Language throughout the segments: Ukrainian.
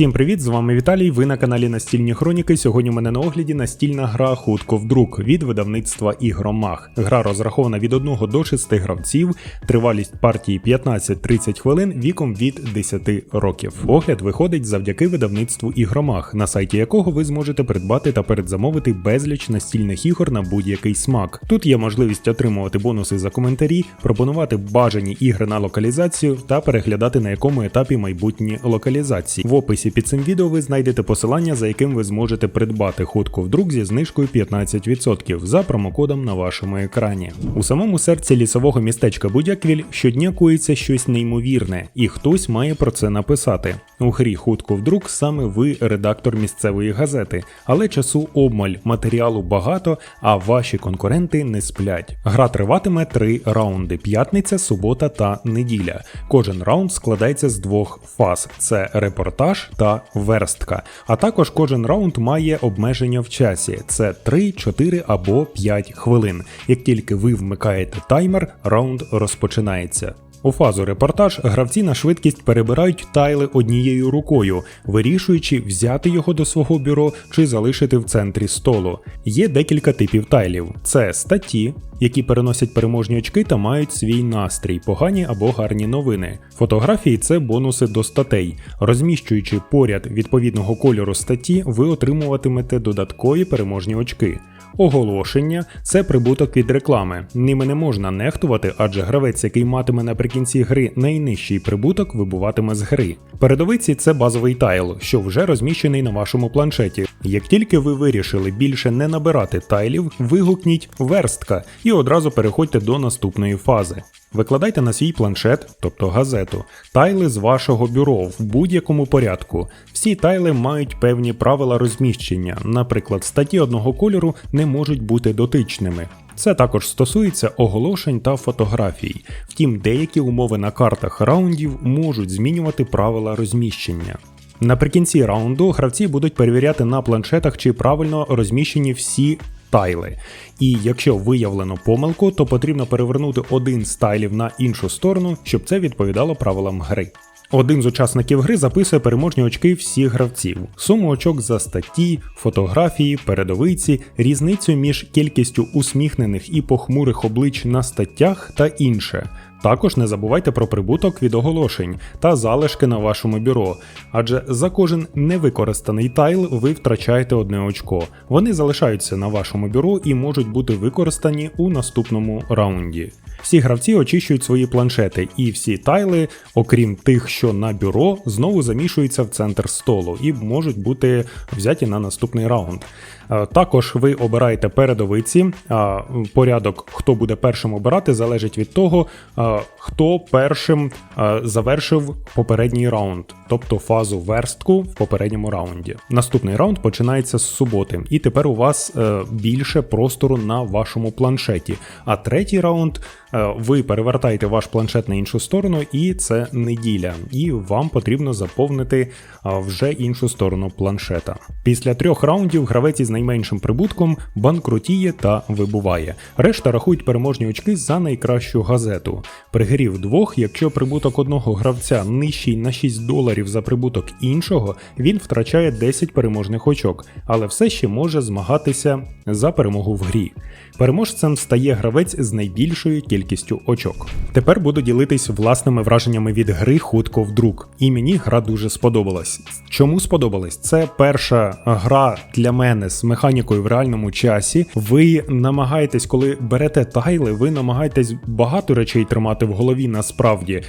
Усім привіт! З вами Віталій. Ви на каналі Настільні Хроніки. Сьогодні у мене на огляді настільна гра Хутко в друк від видавництва Ігромах. Гра розрахована від 1 до 6 гравців, тривалість партії 15-30 хвилин віком від 10 років. Огляд виходить завдяки видавництву Ігромах, на сайті якого ви зможете придбати та передзамовити безліч настільних ігор на будь-який смак. Тут є можливість отримувати бонуси за коментарі, пропонувати бажані ігри на локалізацію та переглядати на якому етапі майбутні локалізації. В описі під цим відео ви знайдете посилання, за яким ви зможете придбати хутко в друк зі знижкою 15% за промокодом на вашому екрані. У самому серці лісового містечка Будяквіль щодня кується щось неймовірне, і хтось має про це написати. У грі хутко в друк саме ви редактор місцевої газети, але часу обмаль, матеріалу багато, а ваші конкуренти не сплять. Гра триватиме три раунди: п'ятниця, субота та неділя. Кожен раунд складається з двох фаз: це репортаж та верстка. А також кожен раунд має обмеження в часі: це 3, 4 або 5 хвилин. Як тільки ви вмикаєте таймер, раунд розпочинається. У фазу репортаж гравці на швидкість перебирають тайли однією рукою, вирішуючи взяти його до свого бюро чи залишити в центрі столу. Є декілька типів тайлів: це статті, які переносять переможні очки та мають свій настрій, погані або гарні новини. Фотографії це бонуси до статей. Розміщуючи поряд відповідного кольору статті, ви отримуватимете додаткові переможні очки. Оголошення це прибуток від реклами. Ними не можна нехтувати, адже гравець, який матиме наприкінці гри найнижчий прибуток, вибуватиме з гри. Передовиці це базовий тайл, що вже розміщений на вашому планшеті. Як тільки ви вирішили більше не набирати тайлів, вигукніть верстка і одразу переходьте до наступної фази. Викладайте на свій планшет, тобто газету, тайли з вашого бюро в будь-якому порядку. Всі тайли мають певні правила розміщення, наприклад, статті одного кольору не можуть бути дотичними. Це також стосується оголошень та фотографій. Втім, деякі умови на картах раундів можуть змінювати правила розміщення. Наприкінці раунду гравці будуть перевіряти на планшетах, чи правильно розміщені всі тайли. І якщо виявлено помилку, то потрібно перевернути один з тайлів на іншу сторону, щоб це відповідало правилам гри. Один з учасників гри записує переможні очки всіх гравців, суму очок за статті, фотографії, передовиці, різницю між кількістю усміхнених і похмурих облич на статтях та інше. Також не забувайте про прибуток від оголошень та залишки на вашому бюро, адже за кожен невикористаний тайл ви втрачаєте одне очко. Вони залишаються на вашому бюро і можуть бути використані у наступному раунді. Всі гравці очищують свої планшети, і всі тайли, окрім тих, що на бюро, знову замішуються в центр столу і можуть бути взяті на наступний раунд. Е, також ви обираєте передовиці. Порядок, хто буде першим обирати, залежить від того, е, хто першим е, завершив попередній раунд, тобто фазу верстку в попередньому раунді. Наступний раунд починається з суботи, і тепер у вас більше простору на вашому планшеті. А третій раунд ви перевертаєте ваш планшет на іншу сторону, і це неділя. І вам потрібно заповнити вже іншу сторону планшета. Після трьох раундів гравець із найменшим прибутком банкрутіє та вибуває. Решта рахують переможні очки за найкращу газету. При грі вдвох, якщо прибуток одного гравця нижчий на 6 доларів за прибуток іншого, він втрачає 10 переможних очок, але все ще може змагатися за перемогу в грі. Переможцем стає гравець з найбільшою кількістю очок. Тепер буду ділитись власними враженнями від гри хутко в друк. І мені гра дуже сподобалась. Чому сподобалась? Це перша гра для мене з механікою в реальному часі. Ви намагаєтесь, коли берете тайли, ви намагаєтесь багато речей тримати в голові насправді.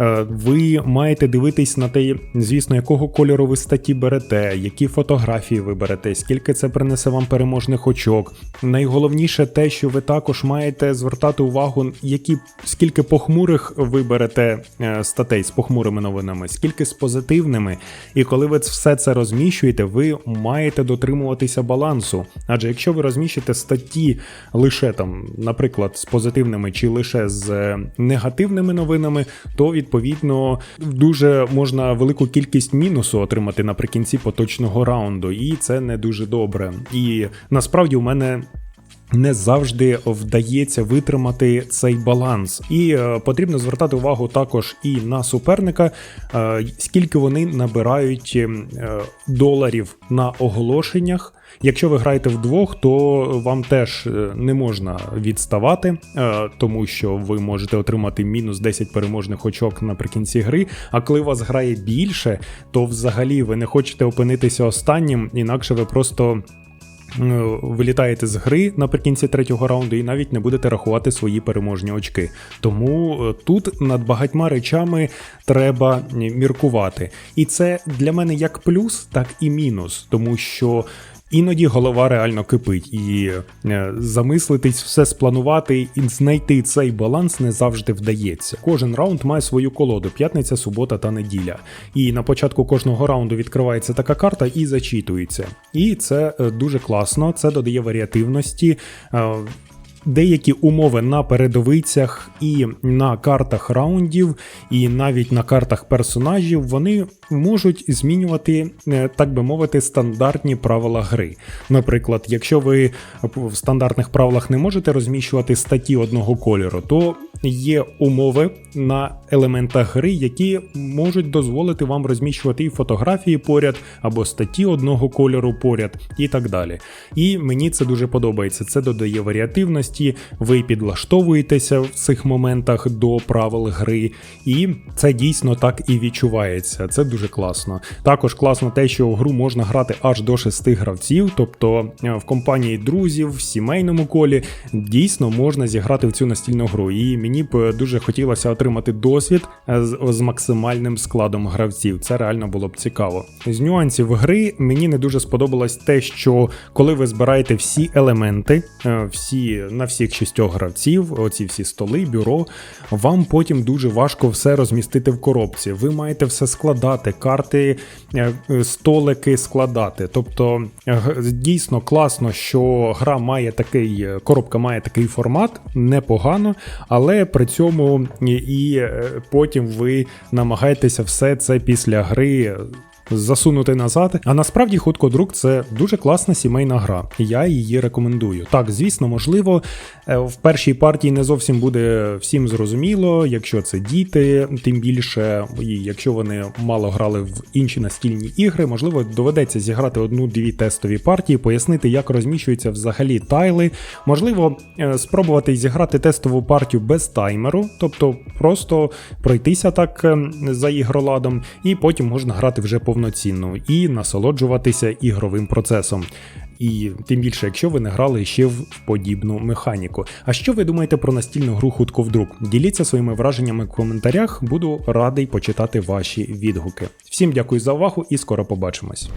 Е, ви маєте дивитись на те, звісно, якого кольору ви статті берете, які фотографії ви берете, скільки це принесе вам переможних очок. Найголовніше те, що ви також маєте звертати увагу, які скільки похмурих ви берете е, статей з похмурими новинами, скільки з позитивними. І коли ви все це розміщуєте, ви маєте дотримуватися балансу. Адже якщо ви розміщите статті лише там, наприклад, з позитивними чи лише з е, негативними новинами, то відповідно дуже можна велику кількість мінусу отримати наприкінці поточного раунду, і це не дуже добре. І насправді у мене не завжди вдається витримати цей баланс, і е, потрібно звертати увагу також і на суперника, е, скільки вони набирають е, доларів на оголошеннях. Якщо ви граєте вдвох, то вам теж не можна відставати, тому що ви можете отримати мінус 10 переможних очок наприкінці гри. А коли вас грає більше, то взагалі ви не хочете опинитися останнім, інакше ви просто. Е, Вилітаєте з гри наприкінці третього раунду і навіть не будете рахувати свої переможні очки. Тому е, тут над багатьма речами треба е, міркувати. І це для мене як плюс, так і мінус, тому що. Іноді голова реально кипить, і е, замислитись, все спланувати і знайти цей баланс не завжди вдається. Кожен раунд має свою колоду: п'ятниця, субота та неділя. І на початку кожного раунду відкривається така карта і зачитується. І це е, дуже класно, це додає варіативності. Деякі умови на передовицях і на картах раундів, і навіть на картах персонажів вони можуть змінювати, е, так би мовити, стандартні правила гри. Наприклад, якщо ви в стандартних правилах не можете розміщувати статті одного кольору, то є умови на елементах гри, які можуть дозволити вам розміщувати і фотографії поряд, або статті одного кольору поряд, і так далі. І мені це дуже подобається. Це додає варіативності, ви підлаштовуєтеся в цих моментах до правил гри, і це дійсно так і відчувається. Це дуже класно. Також класно те, що в гру можна грати аж до шести гравців, тобто е, в компанії друзів, в сімейному колі дійсно можна зіграти в цю настільну гру. І мені б дуже хотілося отримати досвід е, з, з максимальним складом гравців. Це реально було б цікаво. З нюансів гри мені не дуже сподобалось те, що коли ви збираєте всі елементи, е, всі на всіх шістьох гравців, оці всі столи, бюро, вам потім дуже важко все розмістити в коробці. Ви маєте все складати, карти, е, е, столики складати. Тобто дійсно класно, що гра має такий, е, коробка має такий формат, непогано, але при цьому і, е, потім ви намагаєтеся все це після гри засунути назад. А насправді Хуткодрук це дуже класна сімейна гра. Я її рекомендую. Так, звісно, можливо, е, в першій партії не зовсім буде всім зрозуміло, якщо це діти, тим більше, якщо вони мало грали в інші настільні ігри, можливо, доведеться зіграти одну-дві тестові партії, пояснити, як розміщуються взагалі тайли. Можливо, е, спробувати зіграти тестову партію без таймеру, тобто просто пройтися так е, за ігроладом, і потім можна грати вже повноцінно і насолоджуватися ігровим процесом. І тим більше, якщо ви не грали ще в подібну механіку. А що ви думаєте про настільну гру хутко вдруг? Діліться своїми враженнями в коментарях, буду радий почитати ваші відгуки. Всім дякую за увагу і скоро побачимось.